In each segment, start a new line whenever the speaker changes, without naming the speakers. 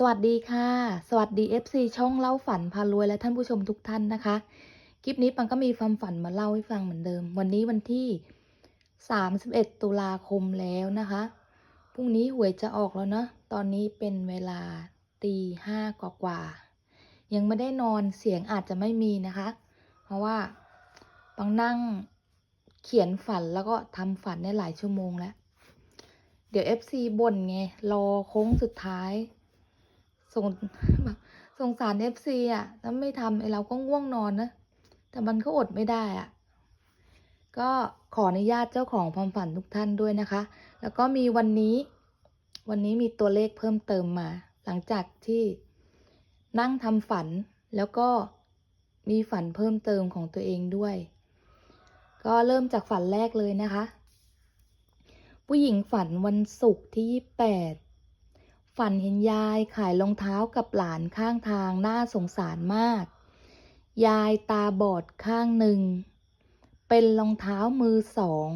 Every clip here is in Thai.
สวัสดีค่ะ สวัสดี FC ช่องเล่าฝันพารวยและท่านผู้ชมทุกท่านนะคะ คลิปนี้ปังก็มีความฝันมาเล่าให้ฟังเหมือนเดิม วันนี้วันที่ 31 ตุลาคมแล้วนะคะ พรุ่งนี้หวยจะออกแล้วเนาะ ตอนนี้เป็นเวลาตีห้ากว่ากว่า ยังไม่ได้นอนเสียงอาจจะไม่มีนะคะ เพราะว่าปังนั่งเขียนฝันแล้วก็ทำฝันได้หลายชั่วโมงแล้ว เดี๋ยว FC บ่นไงรอโค้งสุดท้าย สงสงสาร FC อะถ้าไม่ทำไอเราก็ง่วงนอนนะ แต่มันก็อดไม่ได้อะ ก็ขออนุญาตเจ้าของความฝันทุกท่านด้วยนะคะ แล้วก็มีวันนี้ วันนี้มีตัวเลขเพิ่มเติมมา หลังจากที่นั่งทำฝันแล้วก็มีฝันเพิ่มเติมของตัวเองด้วย ก็เริ่มจากฝันแรกเลยนะคะ ผู้หญิงฝันวันศุกร์ที่ 28 ฝันเห็นยายขายรองเท้ากับหลานข้างทางน่าสงสารมาก ยายตาบอดข้างหนึ่ง เป็นรองเท้ามือสอง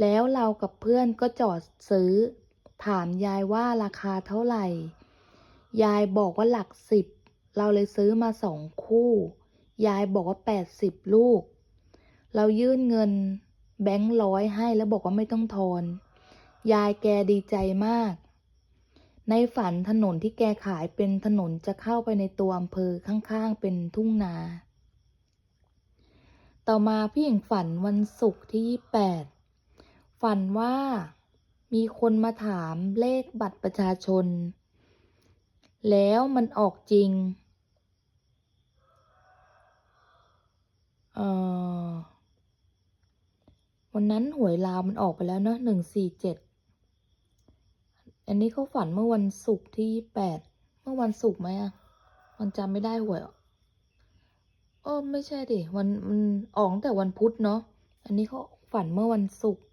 แล้วเรากับเพื่อนก็จอดซื้อ ถามยายว่าราคาเท่าไหร่ ยายบอกว่าหลักสิบ เราเลยซื้อมาสองคู่ ยายบอกว่าแปดสิบลูก เรายื่นเงินแบงค์ร้อยให้แล้วบอกว่าไม่ต้องทอน ยายแกดีใจมาก ในฝันถนนที่แกขายเป็นถนนจะเข้าไปในตัวอำเภอข้างๆเป็นทุ่งนา ต่อมาพี่หญิงฝันวันศุกร์ที่ 28 ฝันว่ามีคนมาถามเลขบัตรประชาชน แล้วมันออกจริง เออวันนั้นหวยลาวมันออกไปแล้วเนอะหนึ่งสี่เจ็ด อันนี้เขาฝันเมื่อวันศุกร์ที่แปดเมื่อวันศุกร์ไหมอะมันจำไม่ได้หวยเออไม่ใช่ดิวันมันออกตั้งแต่วันพุธเนาะอันนี้เขาฝันเมื่อวันศุกร์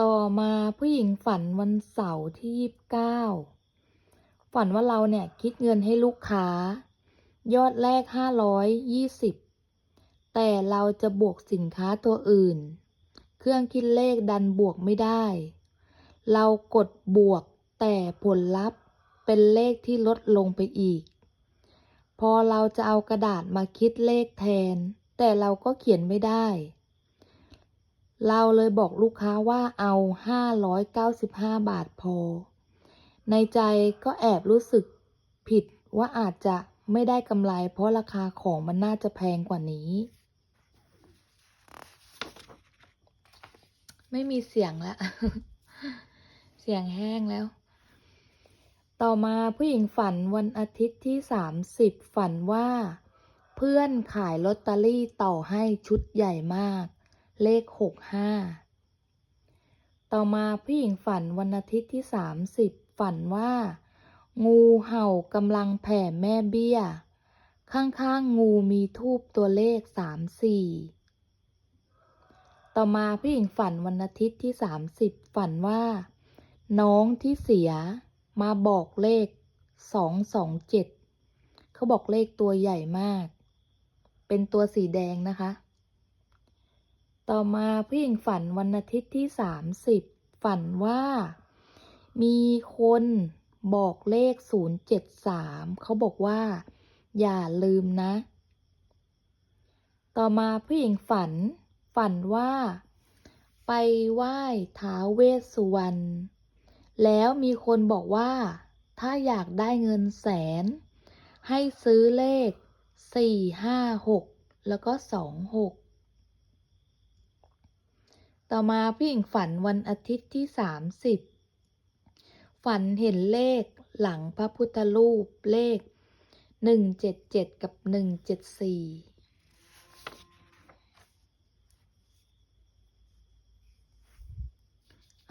ต่อมาผู้หญิงฝันวันเสาร์ที่ยี่สิบเก้าฝันว่าเราเนี่ยคิดเงินให้ลูกค้า ยอดแรกห้าร้อยยี่สิบแต่เราจะบวกสินค้าตัวอื่น เครื่องคิดเลขดันบวกไม่ได้ เรากดบวกแต่ผลลัพธ์เป็นเลขที่ลดลงไปอีก พอเราจะเอากระดาษมาคิดเลขแทน แต่เราก็เขียนไม่ได้ เราเลยบอกลูกค้าว่าเอา 595 บาทพอ ในใจก็แอบรู้สึกผิดว่าอาจจะไม่ได้กำไร เพราะราคาของมันน่าจะแพงกว่านี้ ไม่มีเสียงแล้ว เสียงแห้งแล้ว ต่อมาผู้หญิงฝันวันอาทิตย์ที่ 30 ฝันว่า เพื่อนขายลอตเตอรี่ต่อให้ชุดใหญ่มาก เลข 65 ต่อมาผู้หญิงฝันวันอาทิตย์ที่ 30 ฝันว่า งูเห่ากำลังแผ่แม่เบี้ย ข้างๆงูมีทูบตัวเลข 34ต่อมาผู้หญิงฝันวันอาทิตย์ที่ 30 ฝันว่า น้องที่เสียมาบอกเลข227เจ็ดเขาบอกเลขตัวใหญ่มาก เป็นตัวสีแดงนะคะ ต่อมาผู้หญิงฝันวันอาทิตย์ที่30ฝันว่า มีคนบอกเลข073เจ็ดสามเขาบอกว่า อย่าลืมนะ ต่อมาผู้หญิงฝัน ฝันว่า ไปไหว้ท้าเวสสุวรรณ แล้วมีคนบอกว่า ถ้าอยากได้เงินแสน ให้ซื้อเลข 4 5 6 แล้วก็ 2 6ต่อมาผู้หญิงฝันวันอาทิตย์ที่ 30 ฝันเห็นเลขหลังพระพุทธรูปเลข 177 กับ 174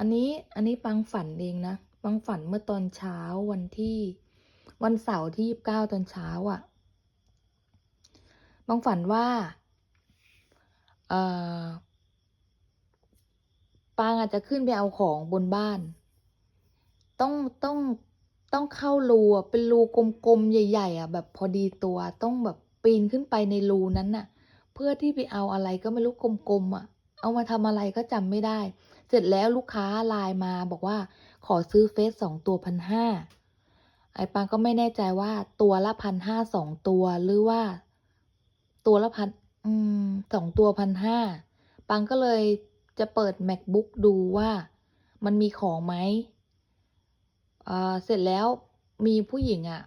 อันนี้อันนี้ปังฝันเองนะปังฝันเมื่อตอนเช้าวันที่ วันเสาร์ที่29ตอนเช้าอะ่ะปังฝันว่าเอ่อปางอาจจะขึ้นไปเอาของบนบ้าน ต้องต้องต้องเข้ารูเป็นรูกลมๆใหญ่ ๆ อะ แบบพอดีตัวต้องแบบปีนขึ้นไปในรูนั้นน่ะ เพื่อที่ไปเอาอะไรก็ไม่รู้กลมๆอะ เอามาทำอะไรก็จำไม่ได้ เสร็จแล้วลูกค้าไลน์มาบอกว่าขอซื้อเฟซสองตัวพันห้าไอ้ปังก็ไม่แน่ใจว่าตัวละพันห้าสองตัวหรือว่า ตัวละพันอืมสองตัวพันห้าปังก็เลยจะเปิด macbook ดูว่ามันมีของไหมเอ่อเสร็จแล้วมีผู้หญิงอะ่ะ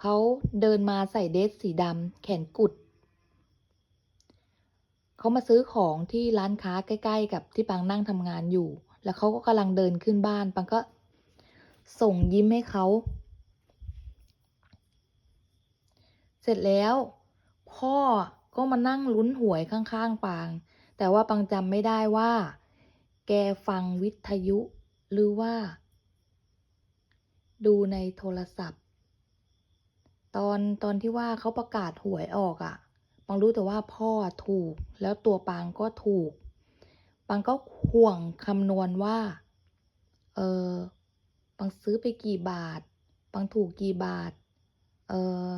เขาเดินมาใส่เดรสสีดำแขนกุด เขามาซื้อของที่ร้านค้าใกล้ ๆ กับที่ปังนั่งทำงานอยู่ แล้วเขาก็กำลังเดินขึ้นบ้านปังก็ส่งยิ้มให้เขา เสร็จแล้ว พ่อก็มานั่งลุ้นหวยข้างๆปาง แต่ว่าปังจำไม่ได้ว่า แกฟังวิทยุหรือว่า ดูในโทรศัพท์ ตอนตอนที่ว่าเขาประกาศหวยออกอะ่ะังรู้แต่ว่าพ่อถูก แล้วตัวปังก็ถูกปังก็ห่วงคำนวณว่า เออปังซื้อไปกี่บาทปังถูกกี่บาท เออ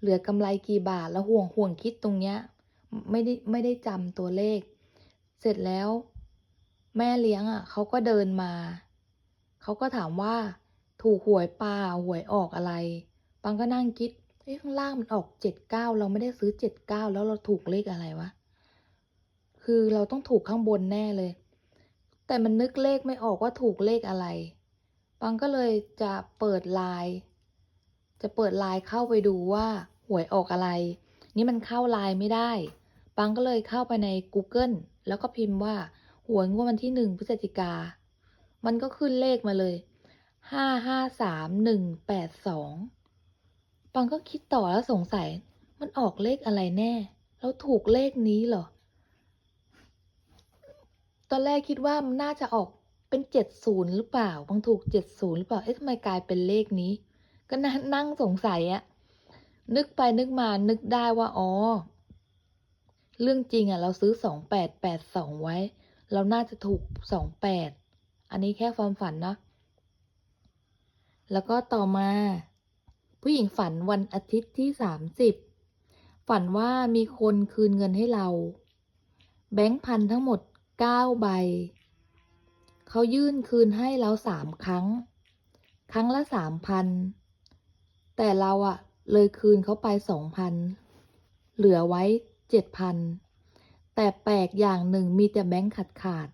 เหลือกำไรกี่บาท แล้วห่วงห่วงคิดตรงเนี้ย ไม่ได้ไม่ได้จำตัวเลข เสร็จแล้ว แม่เลี้ยงอะเขาก็เดินมา เขาก็ถามว่า ถูกหวยปล่าหวยออกอะไร ปังก็นั่งคิด ฮ้ยข้างล่างมันออกเจ็ดเก้าเราไม่ได้ซื้อเจ็ดเก้าแล้วเราถูกเลขอะไรวะ คือเราต้องถูกข้างบนแน่เลย แต่มันนึกเลขไม่ออกว่าถูกเลขอะไร ปังก็เลยจะเปิดไลน์จะเปิดไลน์เข้าไปดูว่าหวยออกอะไร นี่มันเข้าไลน์ไม่ได้ ปังก็เลยเข้าไปใน Google แล้วก็พิมพ์ว่าหวยงวดวันที่หนึ่งพฤศจิกา มันก็ขึ้นเลขมาเลยห้าห้าสามหนึ่งแปดสอง ปังก็คิดต่อแล้วสงสัย มันออกเลขอะไรแน่ แล้วถูกเลขนี้เหรอ ตอนแรกคิดว่ามันน่าจะออกเป็นเจ็ดศูนย์หรือเปล่าบางถูกเจ็ดศูนย์หรือเปล่า เอ๊ะทำไมกลายเป็นเลขนี้ ก็นั่งนั่งสงสัยอะนึกไปนึกมานึกได้ว่าอ๋อ เรื่องจริงอะเราซื้อสองแปดแปดสองไว้ เราน่าจะถูกสองแปดอันนี้แค่ความฝันเนาะแล้วก็ต่อมา ผู้หญิงฝันวันอาทิตย์ที่สามสิบฝันว่ามีคนคืนเงินให้เรา แบงค์พันทั้งหมดเก้าใบ เขายื่นคืนให้เราสามครั้ง ครั้งละสามพัน แต่เราอะเลยคืนเขาไปสองพัน เหลือไว้เจ็ดพัน แต่แปลกอย่างหนึ่งมีแต่แบงค์ขาดขาด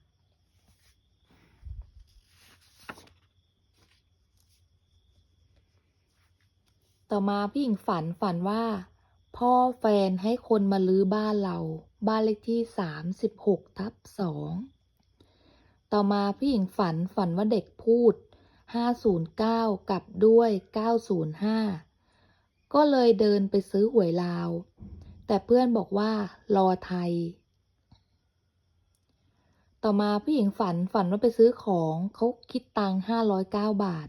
ต่อมาพี่หญิงฝันฝันว่า พ่อแฟนให้คนมาลื้อบ้านเรา บ้านเลขที่สามสิบหกทับสองต่อมาพี่หญิงฝันฝันว่าเด็กพูดห้าศูนย์เก้ากลับด้วยเก้าศูนย์ห้าก็เลยเดินไปซื้อหวยลาว แต่เพื่อนบอกว่ารอไทย ต่อมาพี่หญิงฝันฝันว่าไปซื้อของเขาคิดตังห้าร้อยเก้าบาท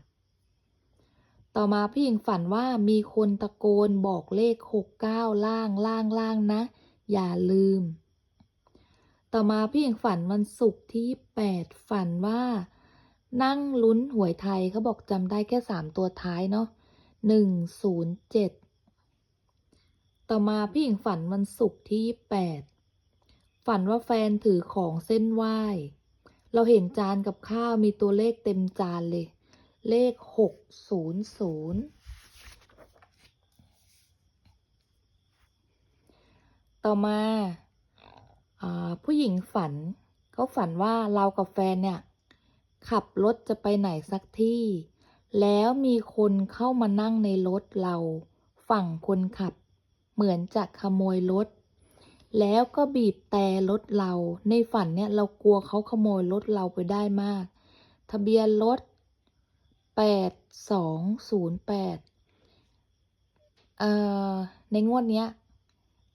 ต่อมาพี่หญิงฝันว่ามีคนตะโกนบอกเลขหกเก้าล่างล่างล่างนะ อย่าลืม ต่อมาพี่หญิงฝันวันศุกร์ที่แปดฝันว่า นั่งลุ้นหวยไทยเขาบอกจำได้แค่สามตัวท้ายเนาะหนึ่งศูนย์เจ็ดต่อมาพี่หญิงฝันวันศุกร์ที่แปดฝันว่าแฟนถือของเส้นไหว้ เราเห็นจานกับข้าวมีตัวเลขเต็มจานเลย เลขหกศูนย์ศูนย์ต่อมาอผู้หญิงฝันเขาฝันว่าเรากับแฟนเนี่ยขับรถจะไปไหนสักที่ แล้วมีคนเข้ามานั่งในรถเราฝั่งคนขับ เหมือนจะขโมยรถ แล้วก็บีบแต่รถเรา ในฝันเนี่ยเรากลัวเขาขโมยรถเราไปได้มาก ทะเบียนรถ แปดสองศูนย์แปดเอ่อในงวดเนี้ย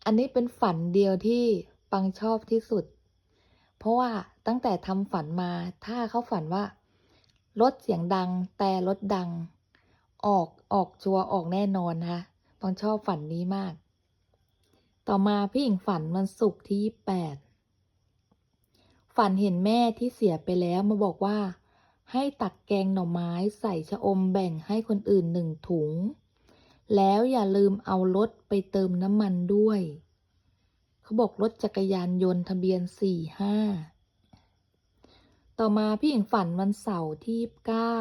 อันนี้เป็นฝันเดียวที่ปังชอบที่สุด เพราะว่าตั้งแต่ทำฝันมา ถ้าเขาฝันว่า รถเสียงดังแต่รถดัง ออกออกจัวออกแน่นอนนะคะปังชอบฝันนี้มาก ต่อมาพี่หญิงฝันวันศุกร์ที่แปดฝันเห็นแม่ที่เสียไปแล้วมาบอกว่า ให้ตักแกงหน่อไม้ใส่ชะอมแบ่งให้คนอื่นหนึ่งถุง แล้วอย่าลืมเอารถไปเติมน้ำมันด้วย เขาบอกรถจักรยานยนต์ทะเบียนสี่ห้าต่อมาพี่หญิงฝันวันเสาร์ที่เก้า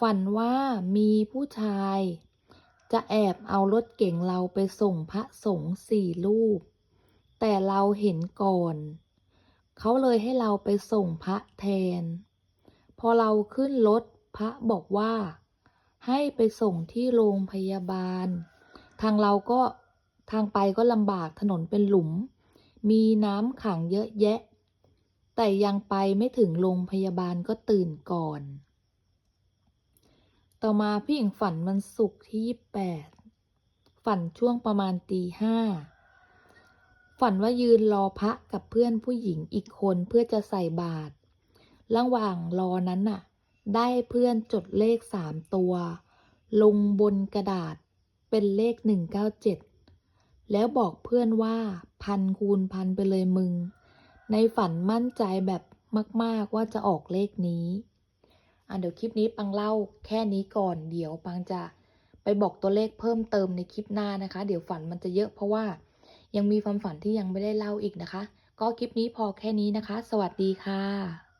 ฝันว่ามีผู้ชาย จะแอบเอารถเก๋งเราไปส่งพระสงฆ์สี่รูป แต่เราเห็นก่อน เขาเลยให้เราไปส่งพระแทน อเราขึ้นรถพระบอกว่า ให้ไปส่งที่โรงพยาบาล ทางเราก็ทางไปก็ลำบากถนนเป็นหลุม มีน้ำขังเยอะแยะ แต่ยังไปไม่ถึงโรงพยาบาลก็ตื่นก่อน ต่อมาพี่หญิงฝันวันศุกร์ที่ 28 ฝันช่วงประมาณตีห้าฝันว่ายืนรอพระกับเพื่อนผู้หญิงอีกคนเพื่อจะใส่บาตร ระหว่างรอนั้นน่ะ ได้เพื่อนจดเลขสามตัว ลงบนกระดาษเป็นเลข197แล้วบอกเพื่อนว่าพันคูณพันไปเลยมึง ในฝันมั่นใจแบบมาก ๆ ว่าจะออกเลขนี้อะเดี๋ยวคลิปนี้ปังเล่าแค่นี้ก่อนเดี๋ยวปังจะไปบอกตัวเลขเพิ่มเติมในคลิปหน้านะคะ เดี๋ยวฝันมันจะเยอะเพราะว่ายังมีความฝันที่ยังไม่ได้เล่าอีกนะคะ ก็คลิปนี้พอแค่นี้นะคะ สวัสดีค่ะ